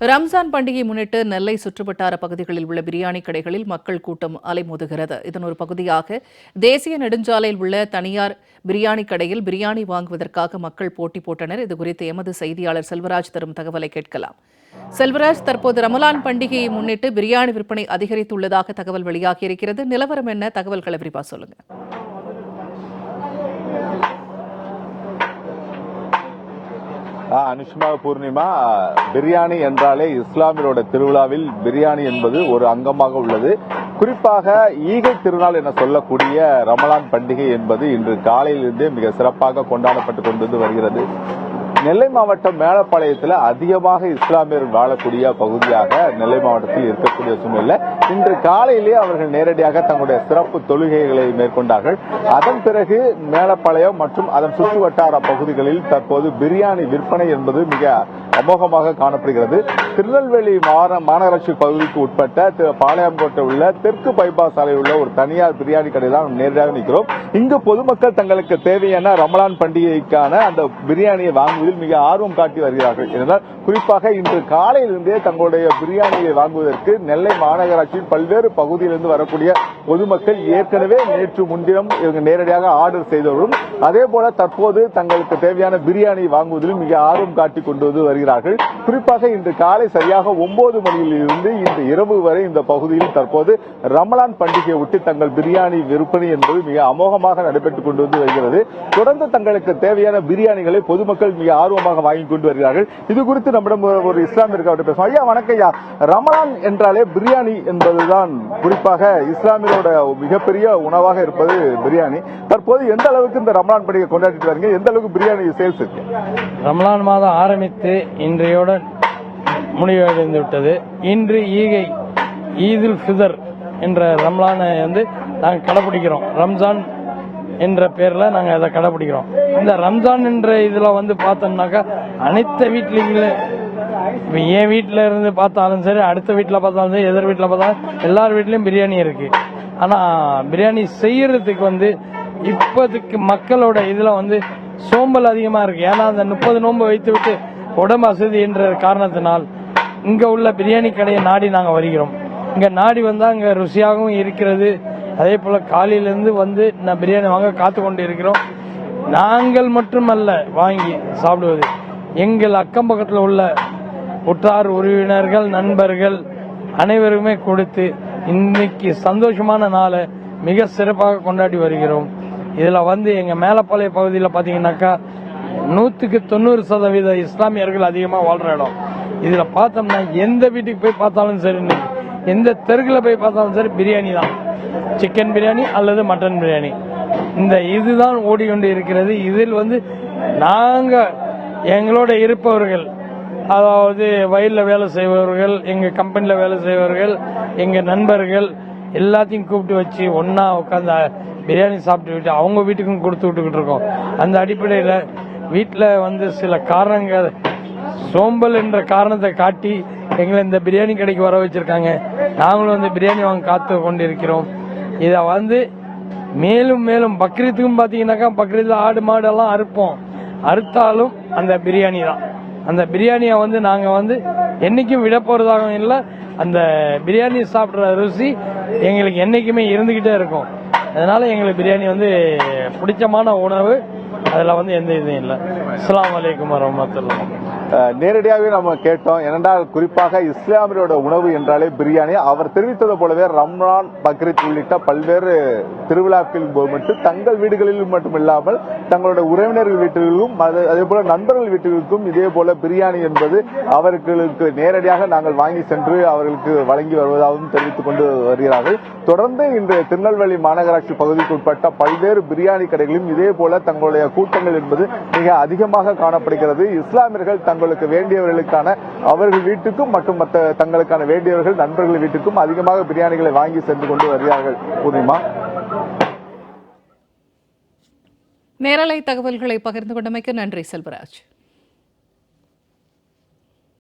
ரம்ஜான் பண்டிகையை முன்னிட்டு நெல்லை சுற்றுவட்டார பகுதிகளில் உள்ள பிரியாணி கடைகளில் மக்கள் கூட்டம் அலைமோதுகிறது. இதன் ஒரு பகுதியாக தேசிய நெடுஞ்சாலையில் உள்ள தனியார் பிரியாணி கடையில் பிரியாணி வாங்குவதற்காக மக்கள் போட்டி போட்டனர். இதுகுறித்து எமது செய்தியாளர் செல்வராஜ் தரும் தகவலை கேட்கலாம். செல்வராஜ் தற்போது ரமலான் பண்டிகையை முன்னிட்டு பிரியாணி விற்பனை அதிகரித்துள்ளதாக தகவல் வெளியாகியிருக்கிறது. நிலவரம் என்ன? தகவல்களை விரிவா சொல்லுங்க. அனுஷ்மா பூர்ணிமா பிரியாணி என்றாலே இஸ்லாமியரோட திருவிழாவில் பிரியாணி என்பது ஒரு அங்கமாக உள்ளது. குறிப்பாக ஈகை திருநாள் என சொல்லக்கூடிய ரமலான் பண்டிகை என்பது இன்று காலையிலிருந்தே மிக சிறப்பாக கொண்டாடப்பட்டு கொண்டு வருகிறது. நெல்லை மாவட்டம் மேலப்பாளையத்தில் அதிகமாக இஸ்லாமியர் வாழக்கூடிய பகுதியாக நெல்லை மாவட்டத்தில் இருக்கக்கூடிய சூழ்நிலை இன்று காலையிலே அவர்கள் நேரடியாக தங்களுடைய சிறப்பு தொழுகைகளை மேற்கொண்டார்கள். அதன் பிறகு மேலப்பாளையம் மற்றும் அதன் சுற்று வட்டார பகுதிகளில் தற்போது பிரியாணி விற்பனை என்பது மிக அமோகமாக காணப்படுகிறது. திருநெல்வேலி மாநகராட்சி பகுதிக்கு உட்பட்ட பாளையங்கோட்டை உள்ள தெற்கு பைபாஸ் சாலையில் உள்ள ஒரு தனியார் பிரியாணி கடை தான் நேரடியாக நிற்கிறோம். இங்கு பொதுமக்கள் தங்களுக்கு தேவையான ரமலான் பண்டிகைக்கான அந்த பிரியாணியை வாங்குவதில் மக்கள் மிக ஆர்வம் காட்டி வருகிறார்கள். இதனால் குறிப்பாக இன்று காலையிலிருந்தே தங்களுடைய பிரியாணியை வாங்குவதற்கு நெல்லை மாநகராட்சியின் பல்வேறு பகுதியிலிருந்து வரக்கூடிய பொதுமக்கள் ஏற்கனவே நேற்று முன்தினம் இவங்க நேரடியாக ஆர்டர் செய்தவர்களும் அதே போல தற்போது தங்களுக்கு தேவையான பிரியாணி வாங்குவதிலும் மிக ஆர்வம் காட்டி கொண்டு வந்து வருகிறார்கள். குறிப்பாக இன்று காலை சரியாக ஒன்பது மணியில் இருந்து இன்று இரவு வரை இந்த பகுதியில் தற்போது ரமலான் பண்டிகையை ஒட்டி தங்கள் பிரியாணி விற்பனை என்பது மிக அமோகமாக நடைபெற்றுக் கொண்டு வந்து வருகிறது. தொடர்ந்து தங்களுக்கு தேவையான பிரியாணிகளை பொதுமக்கள் மிக ஆர்வமாக வாங்கி கொண்டு வருகிறார்கள். இது குறித்து நம்மிடம் ஒரு- ஒரு இஸ்லாமியருக்கு பேசுவோம். ஐயா வணக்கையா ரமலான் என்றாலே பிரியாணி என்பதுதான். குறிப்பாக இஸ்லாமியரோட மிகப்பெரிய உணவாக இருப்பது பிரியாணி. தற்போது எந்த அளவுக்கு இந்த ரமலான் பண்டிகை கொண்டாடிட்டு வரீங்க? எந்த அளவுக்கு பிரியாணி சேல்ஸ் இருக்கு? ரமலான் மாதம் ஆரம்பித்து இன்றையுடன் முடிவடைந்து விட்டது. இன்று ஈகை ஈதுல் ஃபிதர் என்ற ரம்லானை வந்து நாங்கள் கடைப்பிடிக்கிறோம் ரம்ஜான் என்ற பேரில் நாங்கள் அதை கடைப்பிடிக்கிறோம் இந்த ரம்ஜான் என்ற இதில் வந்து பார்த்தோம்னாக்கா அனைத்து வீட்லையும் இப்போ என் வீட்டில் இருந்து பார்த்தாலும் சரி அடுத்த வீட்டில் பார்த்தாலும் சரி எதிர் வீட்டில் பார்த்தாலும் எல்லார் வீட்லேயும் பிரியாணி இருக்குது ஆனால் பிரியாணி செய்கிறதுக்கு வந்து இப்போதைக்கு மக்களோட இதில் வந்து சோம்பல் அதிகமாக இருக்குது ஏன்னா அந்த முப்பது நோன்பு வைத்து விட்டு உடம்பு அசதி என்ற காரணத்தினால் இங்கே உள்ள பிரியாணி கடையை நாடி நாங்கள் வருகிறோம். இங்கே நாடி வந்தால் அங்கே ருசியாகவும் இருக்கிறது. அதே போல் காலையிலேருந்து வந்து நான் பிரியாணி வாங்க காத்து கொண்டு இருக்கிறோம் நாங்கள் மட்டுமல்ல வாங்கி சாப்பிடுவது. எங்கள் அக்கம் பக்கத்தில் உள்ள உற்றார் உறவினர்கள் நண்பர்கள் அனைவருமே கொடுத்து இன்னைக்கு சந்தோஷமான நாளை மிக சிறப்பாக கொண்டாடி வருகிறோம். இதில் வந்து எங்கள் மேலப்பாளைய பகுதியில் பார்த்தீங்கன்னாக்கா நூற்றுக்கு தொண்ணூறு சதவீத இஸ்லாமியர்கள் அதிகமாக வாழ்கிற இடம். இதில் பார்த்தோம்னா எந்த வீட்டுக்கு போய் பார்த்தாலும் சரி எந்த தெருக்கில் போய் பார்த்தாலும் சரி பிரியாணி தான். சிக்கன் பிரியாணி அல்லது மட்டன் பிரியாணி இந்த இதுதான் ஓடிக்கொண்டு இருக்கிறது. இதில் வந்து நாங்கள் எங்களோட இருப்பவர்கள் அதாவது வயலில் வேலை செய்பவர்கள் எங்கள் கம்பெனியில் வேலை செய்பவர்கள் எங்கள் நண்பர்கள் எல்லாத்தையும் கூப்பிட்டு வச்சு ஒன்றா உட்காந்து பிரியாணி சாப்பிட்டு விட்டு அவங்க வீட்டுக்கும் கொடுத்து விட்டுக்கிட்டு இருக்கோம். அந்த அடிப்படையில் வீட்டில் வந்து சில காரணங்கள் சோம்பல் என்ற காரணத்தை காட்டி எங்களை இந்த பிரியாணி கடைக்கு வர வச்சுருக்காங்க. நாங்களும் வந்து பிரியாணி வாங்க காத்து கொண்டிருக்கிறோம். இதை வந்து மேலும் மேலும் பக்ரீத்துக்கும் பார்த்தீங்கன்னாக்கா பக்ரீத்தில் ஆடு மாடெல்லாம் அறுப்போம். அறுத்தாலும் அந்த பிரியாணி தான். அந்த பிரியாணியை வந்து நாங்கள் வந்து என்றைக்கும் விட போகிறதாகவும் இல்லை அந்த பிரியாணி சாப்பிட்ற ருசி எங்களுக்கு என்றைக்குமே இருந்துக்கிட்டே இருக்கும். அதனால் எங்களுக்கு பிரியாணி வந்து பிடிச்சமான உணவு. அதில் வந்து எந்த இதுவும் இல்லை. அஸ்லாம் அலைக்கும் வரமத்துல்லாம் நேரடியாகவே நம்ம கேட்டோம். ஏனென்றால் குறிப்பாக இஸ்லாமியரோட உணவு என்றாலே பிரியாணி. அவர் தெரிவித்தது போலவே ரம்லான் பக்ரீத் உள்ளிட்ட பல்வேறு திருவிழாக்கள் போது மட்டும் தங்கள் வீடுகளில் மட்டும் இல்லாமல் தங்களுடைய உறவினர்கள் வீட்டிற்கும் அது- அதே போல நண்பர்கள் வீட்டுகளுக்கும் இதே போல பிரியாணி என்பது அவர்களுக்கு நேரடியாக நாங்கள் வாங்கி சென்று அவர்களுக்கு வழங்கி வருவதாகவும் தெரிவித்துக் கொண்டு வருகிறார்கள். தொடர்ந்து இன்று திருநெல்வேலி மாநகராட்சி பகுதிக்கு உட்பட்ட பல்வேறு பிரியாணி கடைகளிலும் இதே போல தங்களுடைய கூட்டங்கள் என்பது மிக அதிகமாக காணப்படுகிறது. இஸ்லாமியர்கள் தங்களுக்கு வேண்டியவர்களுக்கான அவர்கள் வீட்டுக்கும் மற்றும் மற்ற தங்களுக்கான வேண்டியவர்கள் நண்பர்கள் வீட்டுக்கும் அதிகமாக பிரியாணிகளை வாங்கி சென்று கொண்டு வருகிறார்கள். பூர்ணிமா. நேரலை தகவல்களை பகிர்ந்து கொண்டமைக்கு நன்றி செல்வராஜ்.